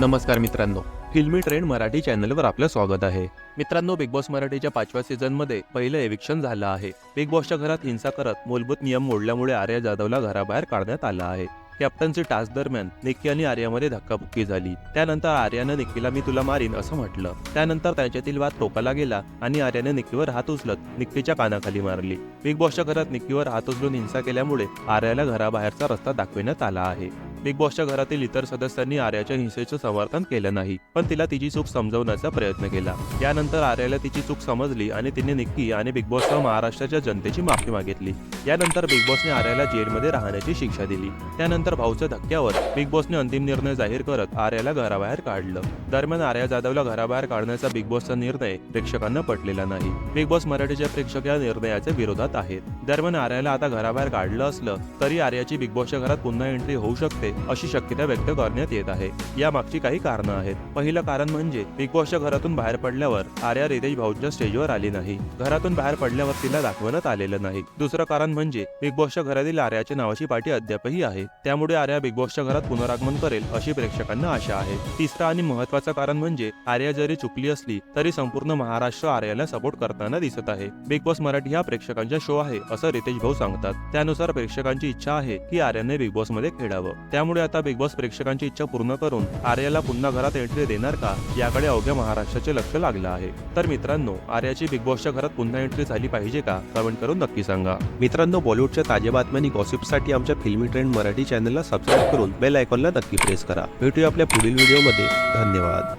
नमस्कार मित्रांनो. फिल्मी ट्रेंड मराठी चॅनलवर आपलं स्वागत आहे. मित्रांनो बिग बॉस मराठीच्या पाचव्या सीझनमध्ये पहिलं एविक्शन झालं आहे. बिग बॉसच्या घरात हिंसा करत मूलभूत नियम मोडल्यामुळे आर्या जाधवला घराबाहेर काढण्यात आला आहे. कॅप्टनचे टास्क दरम्यान निक्की आणि आर्यामध्ये धक्काबुक्की झाली. त्यानंतर आर्यानं निक्कीला मी तुला मारीन असं म्हटलं. त्यानंतर त्यांच्यातील वाद टोकाला गेला आणि आर्याने निक्कीवर हात उचलत निक्कीच्या कानाखाली मारली. बिग बॉसच्या घरात निक्कीवर हात उचलून हिंसा केल्यामुळे आर्याला घराबाहेरचा रस्ता दाखविण्यात आला आहे. बिग बॉसच्या घरातील इतर सदस्यांनी आर्याच्या हिंसेचं समर्थन केलं नाही पण तिला तिची चूक समजवण्याचा प्रयत्न केला. यानंतर आर्याला तिची चूक समजली आणि तिने निक्की आणि बिग बॉससह महाराष्ट्राच्या जनतेची माफी मागितली. यानंतर बिग बॉसने आर्याला जेलमध्ये राहण्याची शिक्षा दिली. त्यानंतर भाऊच्या धक्क्यावर बिग बॉसने अंतिम निर्णय जाहीर करत आर्याला घराबाहेर काढलं. दरम्यान आर्या जाधवला घराबाहेर काढण्याचा बिग बॉसचा निर्णय प्रेक्षकांना पटलेला नाही. बिग बॉस मराठीच्या प्रेक्षक या निर्णयाच्या विरोधात आहेत. दरम्यान आर्याला आता घराबाहेर काढलं असलं तरी आर्याची बिग बॉसच्या घरात पुन्हा एंट्री होऊ शकते अशी शक्यता व्यक्त करण्यात येत आहे. या मागची काही कारणं आहेत. पहिलं कारण म्हणजे बिग बॉसच्या घरातून बाहेर पडल्यावर आर्या रितेश भाऊच्या स्टेजवर आली नाही. घरातून बाहेर पडल्यावर तिला दाखवण्यात आलेलं नाही. दुसरं कारण म्हणजे बिग बॉसच्या घरातील आर्याच्या नावाची पाठी अद्यापही आहे. त्यामुळे आर्या बिग बॉसच्या घरात पुनरागमन करेल अशी प्रेक्षकांना आशा आहे. तिसरं आणि महत्वाचं कारण म्हणजे आर्या जरी चुकली असली तरी संपूर्ण महाराष्ट्र आर्याला सपोर्ट करताना दिसत आहे. बिग बॉस मराठी हा प्रेक्षकांचा शो आहे असं रितेश भाऊ सांगतात. त्यानुसार प्रेक्षकांची इच्छा आहे की आर्याने बिग बॉसमध्ये खेळावं त्यामुळे आता बिग बॉस प्रेक्षकांची इच्छा पूर्ण करून आर्याला पुन्हा घरात एंट्री देणार का याकडे अवघ्या महाराष्ट्राचे लक्ष लागलं आहे. तर मित्रांनो आर्याची बिग बॉसच्या घरात पुन्हा एंट्री झाली पाहिजे का कमेंट करून नक्की सांगा. मित्रांनो बॉलिवूडच्या ताज्या बातम्यांनी गॉसिपसाठी आमच्या फिल्मी ट्रेंड मराठी चॅनलला सबस्क्राईब करून बेल आयकॉनला नक्की प्रेस करा. भेटूया आपल्या पुढील व्हिडिओमध्ये धन्यवाद.